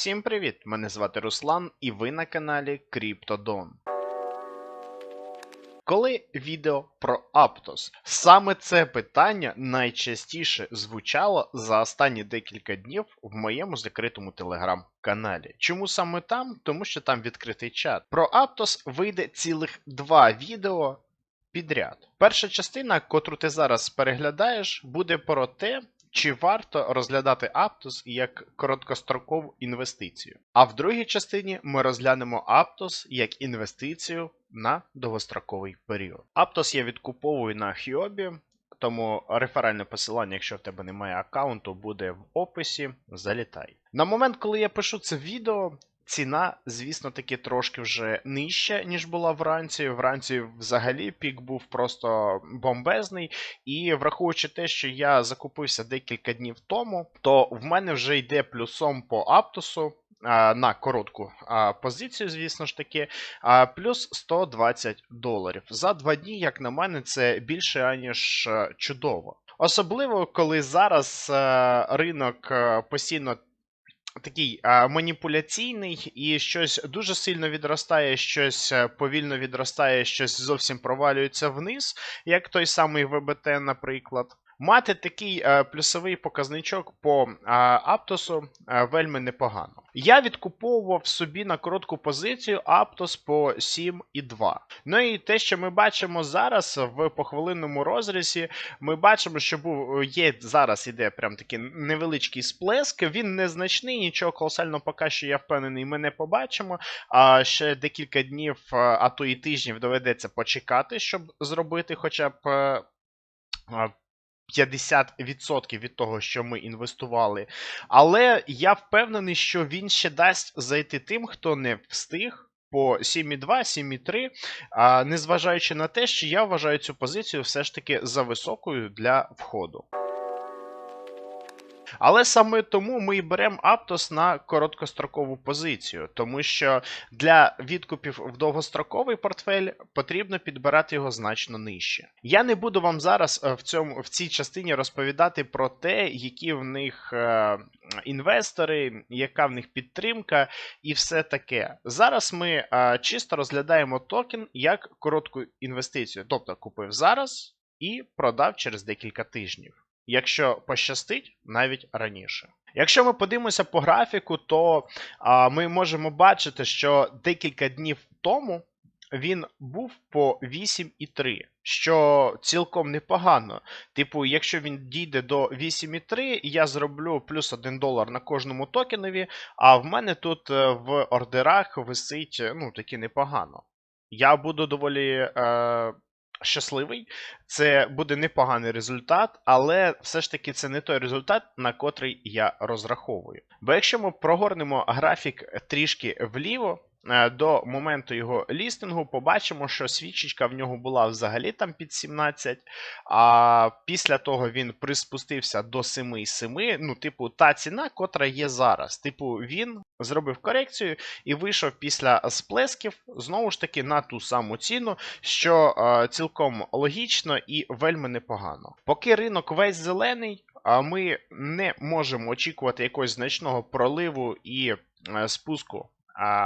Всім привіт! Мене звати Руслан і ви на каналі CryptoDon. Коли відео про Aptos? Саме це питання найчастіше звучало за останні декілька днів в моєму закритому телеграм-каналі. Чому саме там? Тому що там відкритий чат. Про Aptos вийде цілих два відео підряд. Перша частина, котру ти зараз переглядаєш, буде про те, чи варто розглядати Aptos як короткострокову інвестицію. А в другій частині ми розглянемо Aptos як інвестицію на довгостроковий період. Aptos я відкуповую на Хіобі, тому реферальне посилання, якщо в тебе немає аккаунту, буде в описі. Залітай. На момент, коли я пишу це відео, ціна, звісно, таки трошки вже нижча, ніж була вранці. Вранці взагалі пік був просто бомбезний. І враховуючи те, що я закупився декілька днів тому, то в мене вже йде плюсом по Аптосу. а, На коротку позицію, звісно ж таки, плюс 120 доларів. За два дні, як на мене, це більше аніж е, чудово. Особливо, коли зараз е, ринок е, постійно такий а, маніпуляційний, і щось дуже сильно відростає, щось е, повільно відростає, щось зовсім провалюється вниз, як той самий ВБТ, наприклад. Мати такий е, плюсовий показничок по е, Аптосу е, вельми непогано. Я відкуповував собі на коротку позицію Аптос по 7,2. Ну і те, що ми бачимо зараз в похвилинному розрізі, ми бачимо, що був є зараз іде прям такий невеличкий сплеск. Він незначний, нічого колосального поки що я впевнений, ми не побачимо. А ще декілька днів, а то і тижнів доведеться почекати, щоб зробити хоча б. Е, е, 50% від того, що ми інвестували. Але я впевнений, що він ще дасть зайти тим, хто не встиг. По 7,2, 7,3, а, незважаючи на те, що я вважаю цю позицію все ж таки за високою для входу. Але саме тому ми і беремо Aptos на короткострокову позицію, тому що для відкупів в довгостроковий портфель потрібно підбирати його значно нижче. Я не буду вам зараз е, в цьому в цій частині розповідати про те, які в них е, інвестори, яка в них підтримка і все таке. Зараз ми е, чисто розглядаємо токен як коротку інвестицію, тобто купив зараз і продав через декілька тижнів. Якщо пощастить, навіть раніше. Якщо ми подивимося по графіку, то а, ми можемо бачити, що декілька днів тому він був по 8,3, що цілком непогано. Типу, якщо він дійде до 8,3, я зроблю плюс 1 долар на кожному токенові, а в мене тут е, в ордерах висить е, ну, таки непогано. Я буду доволі. Е, щасливий. Це буде непоганий результат, але все ж таки це не той результат, на котрий я розраховую. Бо якщо ми прогорнемо графік трішки вліво. Е, До моменту його лістингу побачимо, що свічечка в нього була взагалі там під 17, а після того він приспустився до 7,7. Ну, типу, та ціна, котра є зараз. Типу, він зробив корекцію і вийшов після сплесків знову ж таки на ту саму ціну, що е, цілком логічно і вельми непогано. Поки ринок весь зелений, ми не можемо очікувати якогось значного проливу і е, спуску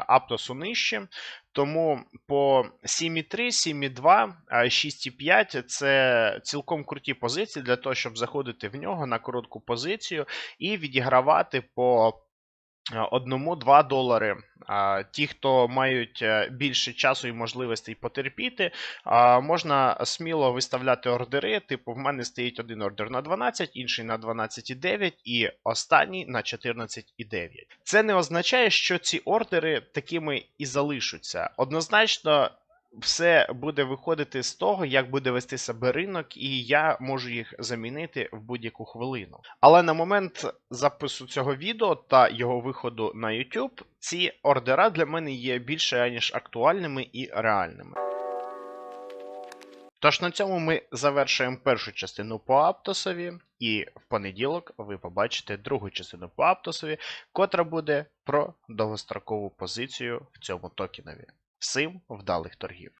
Аптосу нижче. Тому по 7,3, 7,2, а, 6,5 це цілком круті позиції для того, щоб заходити в нього на коротку позицію і відігравати по 1-2 долари. Ті, хто мають е, більше часу і можливостей потерпіти, можна сміло виставляти ордери. Типу, в мене стоїть один ордер на 12, інший на 12,9 і останній на 14,9. Це не означає, що ці ордери такими і залишаться. Однозначно. Все буде виходити з того, як буде вести себе ринок, і я можу їх замінити в будь-яку хвилину. Але на момент запису цього відео та його виходу на YouTube, ці ордера для мене є більше аніж актуальними і реальними. Тож на цьому ми завершуємо першу частину по Аптосові, і в понеділок ви побачите другу частину по Аптосові, котра буде про довгострокову позицію в цьому токенові. Всім вдалих торгів!